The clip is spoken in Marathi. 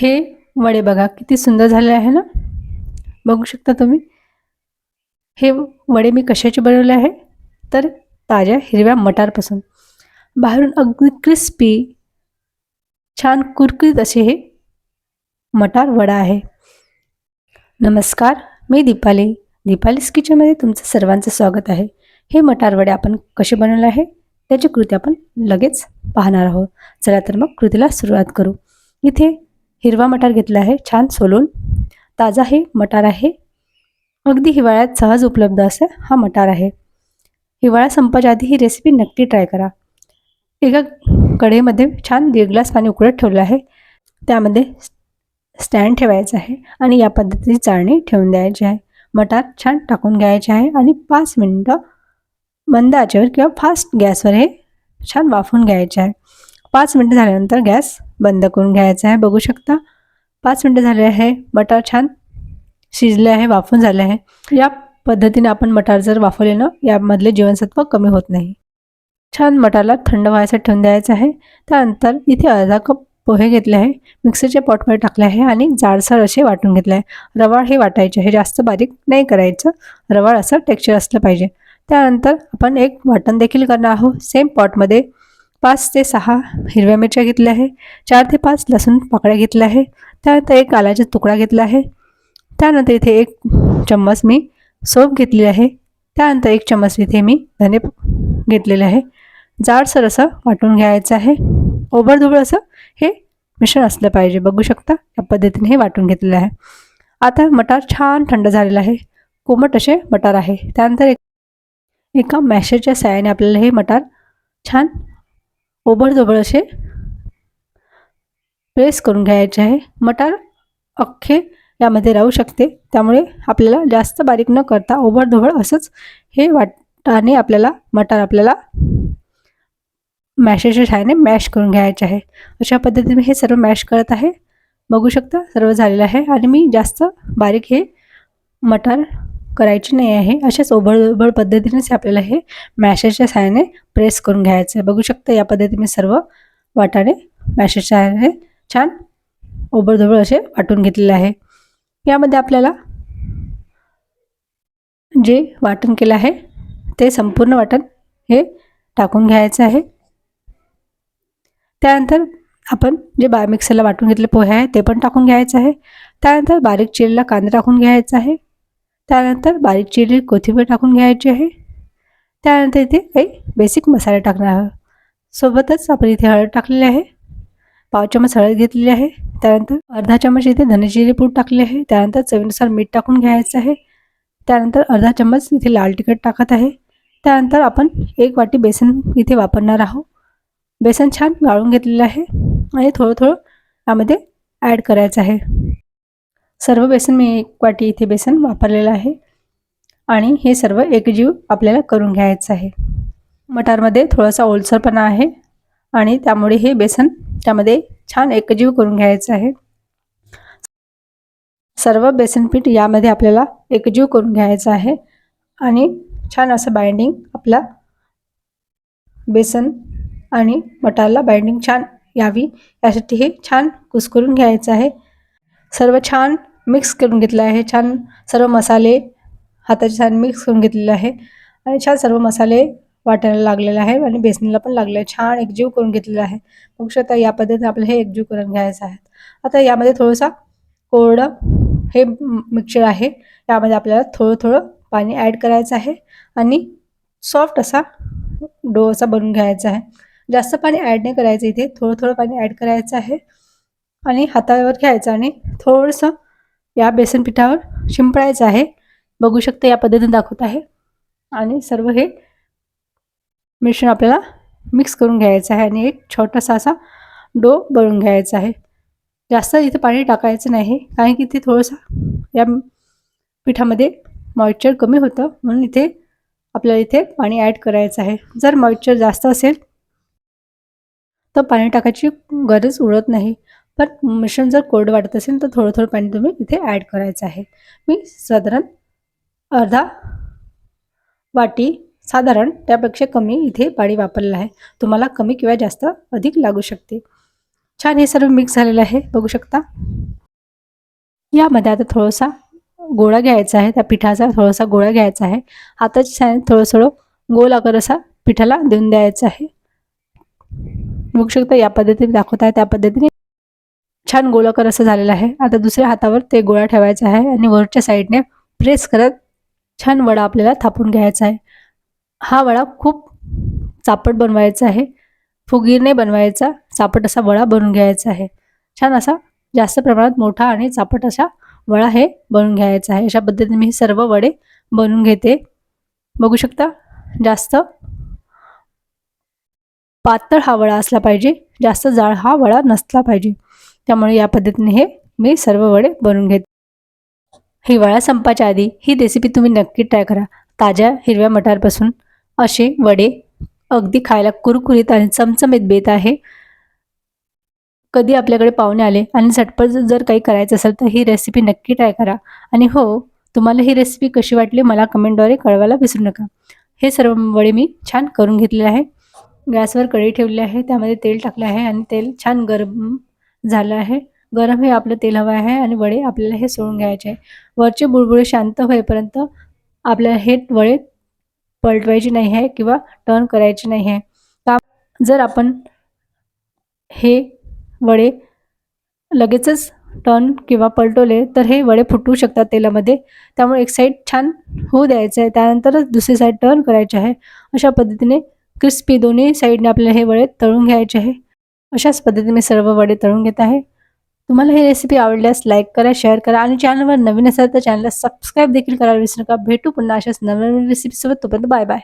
हे वडे बघा किती सुंदर झाले आहे ना? बघू शकता तुम्ही. हे वडे मी कशाचे बनवले आहे? तर ताज्या हिरव्या मटारपासून. बाहेरून अगदी क्रिस्पी छान कुरकुरीत असे हे मटार वडा आहे. नमस्कार मी दीपाली. दीपालीस किचनमध्ये तुमचं सर्वांचं स्वागत आहे. हे मटार वडे आपण कसे बनवले आहे? त्याची कृती आपण लगेच पाहणार आहोत. चला तर मग कृतीला सुरुवात करू. इथे हिरवा मटार घेतला आहे छान सोलून. ताजा हे मटार आहे. अगदी हिवाळ्यात सहज उपलब्ध असं हा मटार आहे. हिवाळा संपाच्या आधी ही रेसिपी नक्की ट्राय करा. एका कढईमध्ये छान दीड ग्लास पाणी उकळत ठेवलं आहे. त्यामध्ये स्टँड ठेवायचं आहे आणि या पद्धतीची चाळणी ठेवून द्यायची आहे. मटार छान टाकून घ्यायचे आहे आणि पाच मिनटं मंद आचेवर किंवा फास्ट गॅसवर हे छान वाफून घ्यायचे आहे. पाच मिनटं झाल्यानंतर गॅस बंद करून घ्यायचा आहे. बघू शकता. पाच मिनटं झाले आहे. मटार छान शिजले आहे वाफून झाले आहे. या पद्धतीने आपण मटार जर वाफवले ना यामधले जीवनसत्व कमी होत नाही. छान मटारला थंड व्हायसाठी ठेवून द्यायचं आहे. त्यानंतर इथे अर्धा कप पोहे घेतले आहे. मिक्सरच्या पॉटमध्ये टाकले आहे आणि जाडसर असे वाटून घेतले आहे. रवाळ हे वाटायचे. आहे जास्त बारीक नाही करायचं. रवाळ असं टेक्स्चर असलं पाहिजे. त्यानंतर आपण एक वाटण देखील करणार आहोत. सेम पॉटमध्ये पाच ते सहा हिरव्या मिरच्या घेतल्या आहे. चार ते पाच लसूण पाकळ्या घेतल्या आहे. त्यानंतर एक आल्याचा तुकडा घेतला आहे. त्यानंतर इथे एक चम्मच मी सोप घेतलेली आहे. त्यानंतर एक चम्मच इथे मी धने घेतलेले आहे. जाडसर असं वाटून घ्यायचं आहे. ओबडधोबड असं हे मिश्रण असलं पाहिजे. बघू शकता या पद्धतीने हे वाटून घेतलेलं आहे. आता मटार छान थंड झालेलं आहे. कोमट असे मटार आहे. त्यानंतर एक एका मॅशरच्या साह्याने आपल्याला हे मटार छान ओबडधोबड असे प्रेस करून घ्यायचे आहे. मटार अख्खे यामध्ये राहू शकते. त्यामुळे आपल्याला जास्त बारीक न करता ओबडधोबड असंच हे वाटाने आपल्याला मटार आपल्याला मॅशेच्या छायाने मॅश करून घ्यायचे आहे. अशा पद्धतीने हे सर्व मॅश करत आहे. बघू शकता सर्व झालेलं आहे. आणि मी जास्त बारीक हे मटार करायची नाही आहे. अशाच ओबड पद्धतीनेच आपल्याला हे मॅशेजच्या सहाय्याने प्रेस करून घ्यायचं आहे. बघू शकता या पद्धतीने सर्व वाटाणे मॅशेजच्या सहाय्याने छान ओबळधोबळ असे वाटून घेतलेले आहे. यामध्ये आपल्याला जे वाटण केलं आहे ते संपूर्ण वाटण हे टाकून घ्यायचं आहे. त्यानंतर आपण जे बा मिक्सरला वाटून घेतले पोहे आहे ते पण टाकून घ्यायचं आहे. त्यानंतर बारीक चिरलेला कांदा टाकून घ्यायचा आहे. त्यानंतर बारीक चिरलेली कोथिंबीर टाकून घ्यायची आहे. त्यानंतर इथे काही बेसिक मसाले टाकणार आहोत. सोबतच आपण इथे हळद टाकलेली आहे. पाव चमच हळद घेतलेली आहे. त्यानंतर अर्धा चमच इथे धनेजिरे पूड टाकले आहे. त्यानंतर चवीनुसार मीठ टाकून घ्यायचं आहे. त्यानंतर अर्धा चम्मच इथे लाल तिखट टाकत आहे. त्यानंतर आपण एक वाटी बेसन इथे वापरणार आहोत. बेसन छान गाळून घेतलेलं आहे आणि थोडं थोडं यामध्ये ॲड करायचं आहे. सर्व बेसन मी एक वाटी इथे बेसन वापरलेलं आहे. आणि हे सर्व एकजीव आपल्याला करून घ्यायचं आहे. मटारमध्ये थोडासा ओलसरपणा आहे. आणि त्यामुळे हे बेसन त्यामध्ये छान एकजीव करून घ्यायचं आहे. सर्व बेसन पीठ यामध्ये आपल्याला एकजीव करून घ्यायचं आहे. आणि छान असं बाइंडिंग आपला बेसन आणि मटारला बाइंडिंग छान यावी. यासाठी हे छान कुसकरून घ्यायचं आहे. सर्व छान मिक्स करून घेतलं आहे. छान सर्व मसाले हाताचे छान मिक्स करून घेतलेले आहे. आणि छान सर्व मसाले वाटायला लागलेले आहे आणि बेसनीला पण लागलेलं आहे. छान एकजीव करून घेतलेला आहे. बघू शकता या पद्धतीने आपल्याला हे एकजीव करून घ्यायचं आहे. आता यामध्ये थोडंसं कोरडं हे मिक्सचर आहे. यामध्ये आपल्याला थोडं थोडं पाणी ॲड करायचं आहे. आणि सॉफ्ट असा डो असा बनवून घ्यायचा आहे. जास्त पाणी ॲड नाही करायचं इथे. थोडं थोडं पाणी ॲड करायचं आहे. आणि हातावर घ्यायचं आणि थोडंसं या बेसन पिठावर शिंपडायचं आहे. बघू शकता या पद्धतीने दाखवत आहे. आणि सर्व हे मिश्रण आपल्याला मिक्स करून घ्यायचं आहे आणि एक छोटासा असा डो बनवून घ्यायचा आहे. जास्त इथे पाणी टाकायचं नाही कारण की इथे थोडंसं या पिठामध्ये मॉइश्चर कमी होतं म्हणून इथे आपल्याला इथे पाणी ॲड करायचं आहे. जर मॉइश्चर जास्त असेल तर पाणी टाकायची गरज उरत नाही. पण मिश्रण जर कोरडं वाटत असेल तर थोडं थोडं पाणी तुम्ही इथे ॲड करायचं आहे. मी साधारण अर्धा वाटी साधारण त्यापेक्षा कमी इथे पाणी वापरलेलं आहे. तुम्हाला कमी किंवा जास्त अधिक लागू शकते. छान हे सर्व मिक्स झालेलं आहे. बघू शकता. यामध्ये आता थोडासा गोळा घ्यायचा आहे. त्या पिठाचा थोडासा गोळा घ्यायचा आहे. हाताच्या थोडं थोडं गोल आकार असा पिठाला देऊन द्यायचा आहे. बघू शकता या पद्धतीने दाखवत आहे. त्या पद्धतीने छान गोलाकार असं झालेलं आहे. आता दुसऱ्या हातावर ते गोळा ठेवायचा आहे आणि वरच्या साईडने प्रेस करत छान वडा आपल्याला थापून घ्यायचा आहे. हा वडा खूप चापट बनवायचा आहे. फुगीरने बनवायचा चापट असा वडा बनवून घ्यायचा आहे. छान असा जास्त प्रमाणात मोठा आणि चापट असा वडा हे बनवून घ्यायचा आहे. अशा पद्धतीने मी सर्व वडे बनवून घेते. बघू शकता जास्त पातळ हा वडा असला पाहिजे. जास्त जाड हा वडा नसला पाहिजे. त्यामुळे या पद्धतीने हे मी सर्व वडे बनवून घेते हिवाळा संपाच्या आधी ही रेसिपी तुम्ही नक्की ट्राय करा. ताज्या हिरव्या मटारपासून असे वडे अगदी खायला कुरकुरीत आणि चमचमीत बेत आहे. कधी आपल्याकडे पाहुणे आले आणि झटपट जर काही करायचं असेल तर ही रेसिपी नक्की ट्राय करा. आणि हो तुम्हाला ही रेसिपी कशी वाटली मला कमेंटद्वारे कळवायला विसरू नका. हे सर्व वडे मी छान करून घेतलेले आहे. गॅसवर कढई ठेवली आहे त्यामध्ये तेल टाकले आहे आणि तेल छान गरम झालं आहे. गरम हे आपलं तेल हवं आहे आणि वडे आपल्याला हे सोडून घ्यायचे आहे. वरचे बुळबुळे शांत होईपर्यंत आपल्याला हे वडे पलटवायचे नाही आहे किंवा टर्न करायचे नाही आहे. का जर आपण हे वडे लगेचच टर्न किंवा पलटवले तर हे वडे फुटू शकतात तेलामध्ये. त्यामुळे एक साईड छान होऊ द्यायचं आहे. त्यानंतरच दुसरी साईड टर्न करायचे आहे. अशा पद्धतीने क्रिस्पी दोन्ही साईडने आपल्याला हे वडे तळून घ्यायचे आहे. अशाच पद्धतीने मी सर्व वडे तळून घेत आहे. तुम्हाला ही रेसिपी आवडल्यास लाईक करा शेअर करा आणि चॅनलवर नवीन असेल तर चॅनलला सबस्क्राईब देखील करायला विसरू नका. भेटू पुन्हा अशाच नवीन रेसिपीसोबत तोपर्यंत बाय बाय